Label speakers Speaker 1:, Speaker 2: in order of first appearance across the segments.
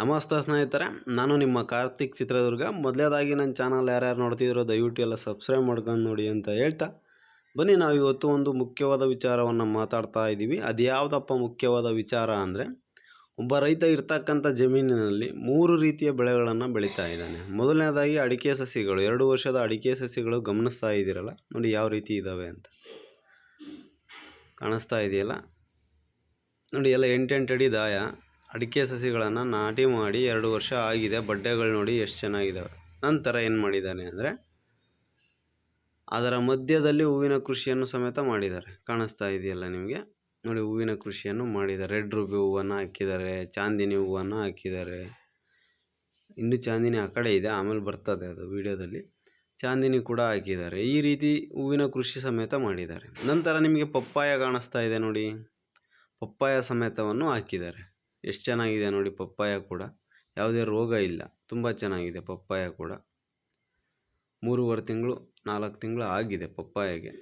Speaker 1: ನಮಸ್ತೆ ಸ್ನೇಹಿತರೆ, ನಾನು ನಿಮ್ಮ ಕಾರ್ತಿಕ್ ಚಿತ್ರದುರ್ಗ. ಮೊದಲೇದಾಗಿ ನನ್ನ ಚಾನಲ್ ಯಾರ್ಯಾರು ನೋಡ್ತಿದ್ರೋ ದಯವಿಟ್ಟು ಎಲ್ಲ ಸಬ್ಸ್ಕ್ರೈಬ್ ಮಾಡ್ಕೊಂಡು ನೋಡಿ ಅಂತ ಹೇಳ್ತಾ, ಬನ್ನಿ ನಾವು ಇವತ್ತು ಒಂದು ಮುಖ್ಯವಾದ ವಿಚಾರವನ್ನು ಮಾತಾಡ್ತಾ ಇದ್ದೀವಿ. ಅದು ಯಾವುದಪ್ಪ ಮುಖ್ಯವಾದ ವಿಚಾರ ಅಂದರೆ, ಒಬ್ಬ ರೈತ ಇರ್ತಕ್ಕಂಥ ಜಮೀನಿನಲ್ಲಿ ಮೂರು ರೀತಿಯ ಬೆಳೆಗಳನ್ನು ಬೆಳೀತಾ ಇದ್ದಾನೆ. ಮೊದಲನೇದಾಗಿ ಅಡಿಕೆ ಸಸಿಗಳು, ಎರಡು ವರ್ಷದ ಅಡಿಕೆ ಸಸಿಗಳು ಗಮನಿಸ್ತಾ ಇದ್ದೀರಲ್ಲ, ನೋಡಿ ಯಾವ ರೀತಿ ಇದ್ದಾವೆ ಅಂತ. ಕಾಣಿಸ್ತಾ ಇದೆಯಲ್ಲ? ನೋಡಿ ಎಲ್ಲ ಎಂಟೆಂಟು ಅಡಿ ದಾಯ. ಅಡಿಕೆ ಸಸಿಗಳನ್ನು ನಾಟಿ ಮಾಡಿ ಎರಡು ವರ್ಷ ಆಗಿದೆ, ಬಡ್ಡೆಗಳು ನೋಡಿ ಎಷ್ಟು ಚೆನ್ನಾಗಿದ್ದಾವೆ ನಂತರ ಏನು ಮಾಡಿದ್ದಾನೆ ಅಂದರೆ, ಅದರ ಮಧ್ಯದಲ್ಲಿ ಹೂವಿನ ಕೃಷಿಯನ್ನು ಸಮೇತ ಮಾಡಿದ್ದಾರೆ. ಕಾಣಿಸ್ತಾ ಇದೆಯಲ್ಲ ನಿಮಗೆ? ನೋಡಿ, ಹೂವಿನ ಕೃಷಿಯನ್ನು ಮಾಡಿದ್ದಾರೆ. ರೆಡ್ ರೂಬಿ ಹೂವನ್ನು ಹಾಕಿದ್ದಾರೆ, ಚಾಂದಿನಿ ಹೂವನ್ನು ಹಾಕಿದ್ದಾರೆ. ಇನ್ನು ಚಾಂದಿನಿ ಆ ಕಡೆ ಇದೆ, ಆಮೇಲೆ ಬರ್ತದೆ ಅದು ವಿಡಿಯೋದಲ್ಲಿ. ಚಾಂದಿನಿ ಕೂಡ ಹಾಕಿದ್ದಾರೆ. ಈ ರೀತಿ ಹೂವಿನ ಕೃಷಿ ಸಮೇತ ಮಾಡಿದ್ದಾರೆ. ನಂತರ ನಿಮಗೆ ಪಪ್ಪಾಯ ಕಾಣಿಸ್ತಾ ಇದೆ ನೋಡಿ. ಪಪ್ಪಾಯ ಸಮೇತವನ್ನು ಹಾಕಿದ್ದಾರೆ. ಎಷ್ಟು ಚೆನ್ನಾಗಿದೆ ನೋಡಿ ಪಪ್ಪಾಯ ಕೂಡ. ಯಾವುದೇ ರೋಗ ಇಲ್ಲ. ತುಂಬ ಚೆನ್ನಾಗಿದೆ ಪಪ್ಪಾಯ ಕೂಡ. ಮೂರುವರೆ ತಿಂಗಳು, ನಾಲ್ಕು ತಿಂಗಳು ಆಗಿದೆ ಪಪ್ಪಾಯಗೆ.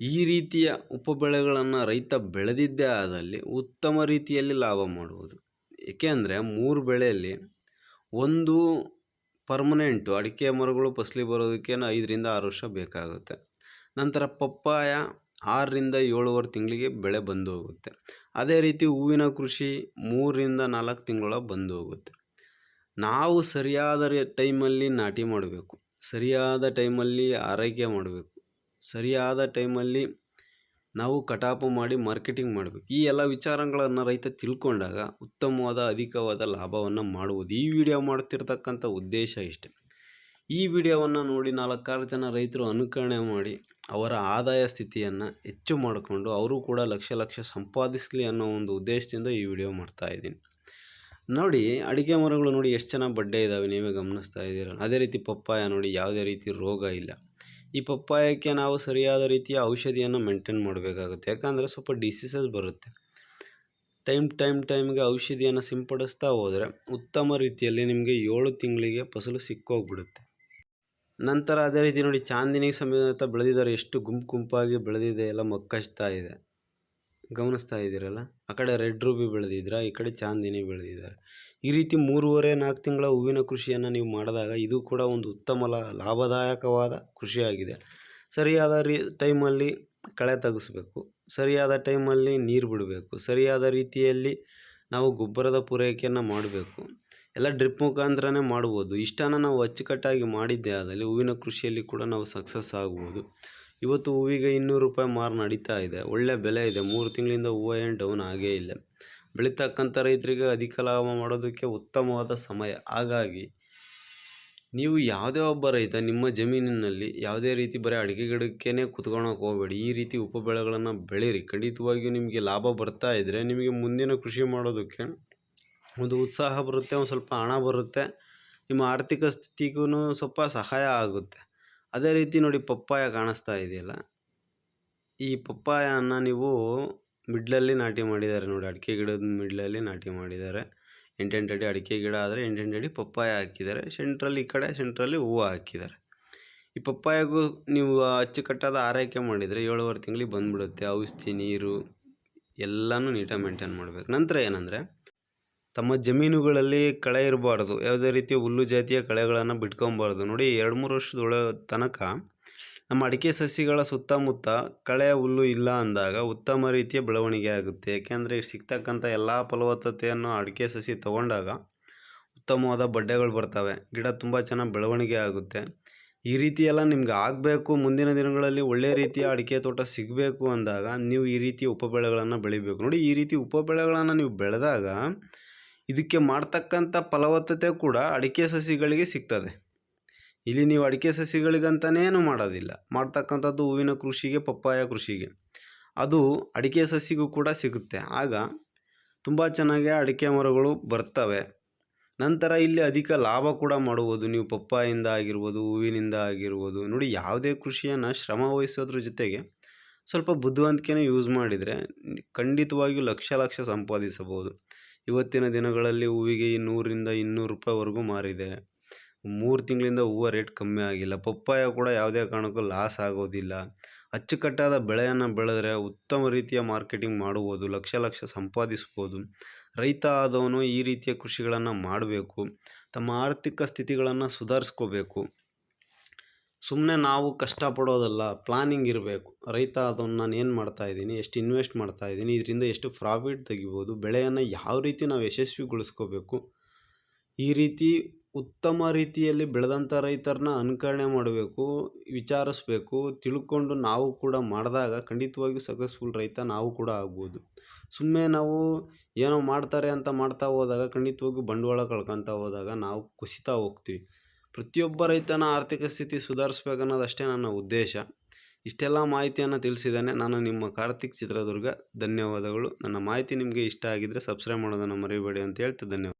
Speaker 1: ಈ ರೀತಿಯ ಉಪಬೆಳೆಗಳನ್ನು ರೈತ ಬೆಳೆದಿದ್ದೇ ಆದಲ್ಲಿ ಉತ್ತಮ ರೀತಿಯಲ್ಲಿ ಲಾಭ ಮಾಡುವುದು. ಏಕೆಂದರೆ ಮೂರು ಬೆಳೆಯಲ್ಲಿ ಒಂದು ಪರ್ಮನೆಂಟು ಅಡಿಕೆ ಮರಗಳು ಫಸಲಿ ಬರೋದಕ್ಕೇನು ಐದರಿಂದ ಆರು ವರ್ಷ ಬೇಕಾಗುತ್ತೆ. ನಂತರ ಪಪ್ಪಾಯ ಆರರಿಂದ ಏಳುವರೆ ತಿಂಗಳಿಗೆ ಬೆಳೆ ಬಂದು ಹೋಗುತ್ತೆ ಅದೇ ರೀತಿ ಹೂವಿನ ಕೃಷಿ ಮೂರರಿಂದ ನಾಲ್ಕು ತಿಂಗಳ ಬಂದು ಹೋಗುತ್ತೆ. ನಾವು ಸರಿಯಾದ ಟೈಮಲ್ಲಿ ನಾಟಿ ಮಾಡಬೇಕು. ಸರಿಯಾದ ಟೈಮಲ್ಲಿ ಆರೈಕೆ ಮಾಡಬೇಕು. ಸರಿಯಾದ ಟೈಮಲ್ಲಿ ನಾವು ಕಟಾಪು ಮಾಡಿ ಮಾರ್ಕೆಟಿಂಗ್ ಮಾಡಬೇಕು. ಈ ಎಲ್ಲ ವಿಚಾರಗಳನ್ನು ರೈತ ತಿಳ್ಕೊಂಡಾಗ ಉತ್ತಮವಾದ, ಅಧಿಕವಾದ ಲಾಭವನ್ನು ಮಾಡುವುದು ಈ ವಿಡಿಯೋ ಮಾಡ್ತಿರ್ತಕ್ಕಂಥ ಉದ್ದೇಶ ಇಷ್ಟೆ. ಈ ವಿಡಿಯೋವನ್ನು ನೋಡಿ ನಾಲ್ಕಾರು ಜನ ರೈತರು ಅನುಕರಣೆ ಮಾಡಿ ಅವರ ಆದಾಯ ಸ್ಥಿತಿಯನ್ನು ಹೆಚ್ಚು ಮಾಡಿಕೊಂಡು ಅವರು ಕೂಡ ಲಕ್ಷ ಲಕ್ಷ ಸಂಪಾದಿಸಲಿ ಅನ್ನೋ ಒಂದು ಉದ್ದೇಶದಿಂದ ಈ ವಿಡಿಯೋ ಮಾಡ್ತಾ ಇದ್ದೀನಿ. ನೋಡಿ, ಅಡಿಕೆ ಮರಗಳು ನೋಡಿ ಎಷ್ಟು ಚೆನ್ನಾಗಿ ಬಡ್ಡೆ ಇದ್ದಾವೆ ನೀವೇ ಗಮನಿಸ್ತಾ ಇದ್ದೀರ. ಅದೇ ರೀತಿ ಪಪ್ಪಾಯ ನೋಡಿ ಯಾವುದೇ ರೀತಿ ರೋಗ ಇಲ್ಲ. ಈ ಪಪ್ಪಾಯಕ್ಕೆ ನಾವು ಸರಿಯಾದ ರೀತಿಯ ಔಷಧಿಯನ್ನು ಮೇಂಟೈನ್ ಮಾಡಬೇಕಾಗುತ್ತೆ. ಯಾಕಂದರೆ ಸ್ವಲ್ಪ ಡಿಸೀಸಸ್ ಬರುತ್ತೆ. ಟೈಮ್ ಟೈಮ್ ಟೈಮ್ಗೆ ಔಷಧಿಯನ್ನು ಸಿಂಪಡಿಸ್ತಾ ಹೋದರೆ ಉತ್ತಮ ರೀತಿಯಲ್ಲಿ ನಿಮಗೆ ಏಳು ತಿಂಗಳಿಗೆ ಫಸಲು ಸಿಕ್ಕೋಗ್ಬಿಡುತ್ತೆ. ನಂತರ ಅದೇ ರೀತಿ ನೋಡಿ ಚಾಂದಿನಿ ಸಮೇತ ಬೆಳೆದಿದ್ದಾರೆ. ಎಷ್ಟು ಗುಂಪು ಗುಂಪಾಗಿ ಬೆಳೆದಿದೆ ಎಲ್ಲ ಮೊಕ್ಕಚ್ತಾ ಇದೆ. ಗಮನಿಸ್ತಾ ಇದ್ದೀರಲ್ಲ? ಆ ಕಡೆ ರೆಡ್ ರೂಬಿ ಬೆಳೆದಿದ್ರ? ಈ ಕಡೆ ಚಾಂದಿನಿ ಬೆಳೆದಿದ್ದಾರೆ. ಈ ರೀತಿ ಮೂರುವರೆ, ನಾಲ್ಕು ತಿಂಗಳ ಹೂವಿನ ಕೃಷಿಯನ್ನು ನೀವು ಮಾಡಿದಾಗ ಇದು ಕೂಡ ಒಂದು ಉತ್ತಮ ಲಾಭದಾಯಕವಾದ ಕೃಷಿಯಾಗಿದೆ. ಸರಿಯಾದ ರೀ, ಟೈಮಲ್ಲಿ ಕಳೆ ತೆಗೆಸ್ಬೇಕು. ಸರಿಯಾದ ಟೈಮಲ್ಲಿ ನೀರು ಬಿಡಬೇಕು. ಸರಿಯಾದ ರೀತಿಯಲ್ಲಿ ನಾವು ಗೊಬ್ಬರದ ಪೂರೈಕೆಯನ್ನು ಮಾಡಬೇಕು. ಎಲ್ಲ ಡ್ರಿಪ್ ಮುಖಾಂತರನೇ ಮಾಡ್ಬೋದು. ಇಷ್ಟನ್ನು ನಾವು ಅಚ್ಚುಕಟ್ಟಾಗಿ ಮಾಡಿದ್ದೇ ಆದಲ್ಲಿ ಹೂವಿನ ಕೃಷಿಯಲ್ಲಿ ಕೂಡ ನಾವು ಸಕ್ಸಸ್ ಆಗ್ಬೋದು. ಇವತ್ತು ಹೂವಿಗೆ ಇನ್ನೂರು ರೂಪಾಯಿ ಮಾರು ನಡೀತಾ ಇದೆ. ಒಳ್ಳೆ ಬೆಲೆ ಇದೆ. ಮೂರು ತಿಂಗಳಿಂದ ಹೂವು ಏನು ಡೌನ್ ಆಗೇ ಇಲ್ಲ. ಬೆಳೀತಕ್ಕಂಥ ರೈತರಿಗೆ ಅಧಿಕ ಲಾಭ ಮಾಡೋದಕ್ಕೆ ಉತ್ತಮವಾದ ಸಮಯ. ಹಾಗಾಗಿ ನೀವು ಯಾವುದೇ ಒಬ್ಬ ರೈತ ನಿಮ್ಮ ಜಮೀನಿನಲ್ಲಿ ಯಾವುದೇ ರೀತಿ ಬರೀ ಅಡಿಕೆ ಗಿಡಕ್ಕೇ ಕುತ್ಕೊಳಕ್ಕೆ ಹೋಗಬೇಡಿ. ಈ ರೀತಿ ಉಪಬೆಳೆಗಳನ್ನು ಬೆಳೀರಿ. ಖಂಡಿತವಾಗಿಯೂ ನಿಮಗೆ ಲಾಭ ಬರ್ತಾ ಇದ್ದರೆ ನಿಮಗೆ ಮುಂದಿನ ಕೃಷಿ ಮಾಡೋದಕ್ಕೆ ಒಂದು ಉತ್ಸಾಹ ಬರುತ್ತೆ, ಒಂದು ಸ್ವಲ್ಪ ಹಣ ಬರುತ್ತೆ. ನಿಮ್ಮ ಆರ್ಥಿಕ ಸ್ಥಿತಿಗೂ ಸ್ವಲ್ಪ ಸಹಾಯ ಆಗುತ್ತೆ. ಅದೇ ರೀತಿ ನೋಡಿ ಪಪ್ಪಾಯ ಕಾಣಿಸ್ತಾ ಇದೆಯಲ್ಲ? ಈ ಪಪ್ಪಾಯನ ನೀವು ಮಿಡ್ಲಲ್ಲಿ ನಾಟಿ ಮಾಡಿದ್ದಾರೆ ನೋಡಿ. ಅಡಿಕೆ ಗಿಡದ ಮಿಡ್ಲಲ್ಲಿ ನಾಟಿ ಮಾಡಿದ್ದಾರೆ. ಎಂಟೆಂಟು ಅಡಿ ಅಡಿಕೆ ಗಿಡ ಆದರೆ ಎಂಟೆಂಟು ಅಡಿ ಪಪ್ಪಾಯ ಹಾಕಿದ್ದಾರೆ. ಸೆಂಟ್ರಲ್ಲಿ ಈ ಕಡೆ, ಸೆಂಟ್ರಲ್ಲಿ ಹೂವು ಹಾಕಿದ್ದಾರೆ. ಈ ಪಪ್ಪಾಯಗೂ ನೀವು ಅಚ್ಚುಕಟ್ಟಾದ ಆರೈಕೆ ಮಾಡಿದರೆ ಏಳುವರೆ ತಿಂಗಳಿಗೆ ಬಂದುಬಿಡುತ್ತೆ. ಔಷಧಿ, ನೀರು ಎಲ್ಲನೂ ನೀಟಾಗಿ ಮೇಂಟೈನ್ ಮಾಡಬೇಕು. ನಂತರ ಏನಂದರೆ ತಮ್ಮ ಜಮೀನುಗಳಲ್ಲಿ ಕಳೆ ಇರಬಾರ್ದು. ಯಾವುದೇ ರೀತಿಯ ಹುಲ್ಲು ಜಾತಿಯ ಕಳೆಗಳನ್ನು ಬಿಟ್ಕೊಬಾರ್ದು. ನೋಡಿ, ಎರಡು ಮೂರು ವರ್ಷದೊಳ ತನಕ ನಮ್ಮ ಅಡಿಕೆ ಸಸಿಗಳ ಸುತ್ತಮುತ್ತ ಕಳೆ, ಹುಲ್ಲು ಇಲ್ಲ ಅಂದಾಗ ಉತ್ತಮ ರೀತಿಯ ಬೆಳವಣಿಗೆ ಆಗುತ್ತೆ. ಯಾಕೆಂದರೆ ಸಿಗ್ತಕ್ಕಂಥ ಎಲ್ಲ ಫಲವತ್ತತೆಯನ್ನು ಅಡಿಕೆ ಸಸಿ ತಗೊಂಡಾಗ ಉತ್ತಮವಾದ ಬಡ್ಡೆಗಳು ಬರ್ತವೆ. ಗಿಡ ತುಂಬ ಚೆನ್ನಾಗಿ ಬೆಳವಣಿಗೆ ಆಗುತ್ತೆ. ಈ ರೀತಿಯೆಲ್ಲ ನಿಮ್ಗೆ ಆಗಬೇಕು, ಮುಂದಿನ ದಿನಗಳಲ್ಲಿ ಒಳ್ಳೆಯ ರೀತಿಯ ಅಡಿಕೆ ತೋಟ ಸಿಗಬೇಕು ಅಂದಾಗ ನೀವು ಈ ರೀತಿಯ ಉಪಬೆಳೆಗಳನ್ನು ಬೆಳಿಬೇಕು. ನೋಡಿ, ಈ ರೀತಿ ಉಪಬೆಳೆಗಳನ್ನು ನೀವು ಬೆಳೆದಾಗ ಇದಕ್ಕೆ ಮಾಡ್ತಕ್ಕಂಥ ಫಲವತ್ತತೆ ಕೂಡ ಅಡಿಕೆ ಸಸಿಗಳಿಗೆ ಸಿಗ್ತದೆ. ಇಲ್ಲಿ ನೀವು ಅಡಿಕೆ ಸಸಿಗಳಿಗಂತನೇನು ಮಾಡೋದಿಲ್ಲ. ಮಾಡ್ತಕ್ಕಂಥದ್ದು ಹೂವಿನ ಕೃಷಿಗೆ, ಪಪ್ಪಾಯ ಕೃಷಿಗೆ. ಅದು ಅಡಿಕೆ ಸಸಿಗೂ ಕೂಡ ಸಿಗುತ್ತೆ. ಆಗ ತುಂಬ ಚೆನ್ನಾಗಿ ಅಡಿಕೆ ಮರಗಳು ಬರ್ತವೆ. ನಂತರ ಇಲ್ಲಿ ಅಧಿಕ ಲಾಭ ಕೂಡ ಮಾಡುವುದು. ನೀವು ಪಪ್ಪಾಯಿಂದ ಆಗಿರ್ಬೋದು, ಹೂವಿನಿಂದ ಆಗಿರ್ಬೋದು. ನೋಡಿ, ಯಾವುದೇ ಕೃಷಿಯನ್ನು ಶ್ರಮ ವಹಿಸೋದ್ರ ಜೊತೆಗೆ ಸ್ವಲ್ಪ ಬುದ್ಧಿವಂತಿಕೆನ ಯೂಸ್ ಮಾಡಿದರೆ ಖಂಡಿತವಾಗಿಯೂ ಲಕ್ಷ ಲಕ್ಷ ಸಂಪಾದಿಸಬಹುದು. ಇವತ್ತಿನ ದಿನಗಳಲ್ಲಿ ಹೂವಿಗೆ ನೂರರಿಂದ ಇನ್ನೂರು ರೂಪಾಯಿವರೆಗೂ ಮಾರಿದೆ. ಮೂರು ತಿಂಗಳಿಂದ ಹೂವು ರೇಟ್ ಕಮ್ಮಿ ಆಗಿಲ್ಲ. ಪಪ್ಪಾಯ ಕೂಡ ಯಾವುದೇ ಕಾರಣಕ್ಕೂ ಲಾಸ್ ಆಗೋದಿಲ್ಲ. ಅಚ್ಚುಕಟ್ಟಾದ ಬೆಳೆಯನ್ನು ಬೆಳೆದರೆ ಉತ್ತಮ ರೀತಿಯ ಮಾರ್ಕೆಟಿಂಗ್ ಮಾಡುವುದು, ಲಕ್ಷ ಲಕ್ಷ ಸಂಪಾದಿಸ್ಬೋದು. ರೈತ ಆದವನು ಈ ರೀತಿಯ ಕೃಷಿಗಳನ್ನು ಮಾಡಬೇಕು. ತಮ್ಮ ಆರ್ಥಿಕ ಸ್ಥಿತಿಗಳನ್ನು ಸುಧಾರಿಸ್ಕೋಬೇಕು. ಸುಮ್ಮನೆ ನಾವು ಕಷ್ಟಪಡೋದಲ್ಲ ಪ್ಲಾನಿಂಗ್ ಇರಬೇಕು. ರೈತ ಅದನ್ನು ನಾನು ಏನು ಮಾಡ್ತಾಯಿದ್ದೀನಿ ಎಷ್ಟು ಇನ್ವೆಸ್ಟ್ ಮಾಡ್ತಾ ಇದ್ದೀನಿ, ಇದರಿಂದ ಎಷ್ಟು ಪ್ರಾಫಿಟ್ ತೆಗಿಬೋದು, ಬೆಳೆಯನ್ನು ಯಾವ ರೀತಿ ನಾವು ಯಶಸ್ವಿಗೊಳಿಸ್ಕೋಬೇಕು, ಈ ರೀತಿ ಉತ್ತಮ ರೀತಿಯಲ್ಲಿ ಬೆಳೆದಂಥ ರೈತರನ್ನ ಅನುಕರಣೆ ಮಾಡಬೇಕು, ವಿಚಾರಿಸ್ಬೇಕು, ತಿಳ್ಕೊಂಡು ನಾವು ಕೂಡ ಮಾಡಿದಾಗ ಖಂಡಿತವಾಗಿಯೂ ಸಕ್ಸಸ್ಫುಲ್ ರೈತ ನಾವು ಕೂಡ ಆಗ್ಬೋದು. ಸುಮ್ಮನೆ ನಾವು ಏನೋ ಮಾಡ್ತಾರೆ ಅಂತ ಮಾಡ್ತಾ ಹೋದಾಗ, ಖಂಡಿತವಾಗಿಯೂ ಬಂಡವಾಳ ಕಳ್ಕೊತಾ ಹೋದಾಗ ನಾವು ಕುಸಿತಾ ಹೋಗ್ತೀವಿ. ಪ್ರತಿಯೊಬ್ಬ ರೈತನ ಆರ್ಥಿಕ ಸ್ಥಿತಿ ಸುಧಾರಿಸ್ಬೇಕನ್ನೋದಷ್ಟೇ ನನ್ನ ಉದ್ದೇಶ. ಇಷ್ಟೆಲ್ಲ ಮಾಹಿತಿಯನ್ನು ತಿಳಿಸಿದ್ದೇನೆ ನಾನು ನಿಮ್ಮ ಕಾರ್ತಿಕ್ ಚಿತ್ರದುರ್ಗ. ಧನ್ಯವಾದಗಳು. ನನ್ನ ಮಾಹಿತಿ ನಿಮಗೆ ಇಷ್ಟ ಆಗಿದ್ದರೆ ಸಬ್ಸ್ಕ್ರೈಬ್ ಮಾಡೋದನ್ನು ಮರಿಬೇಡಿ ಅಂತ ಹೇಳ್ತಾ ಧನ್ಯವಾದ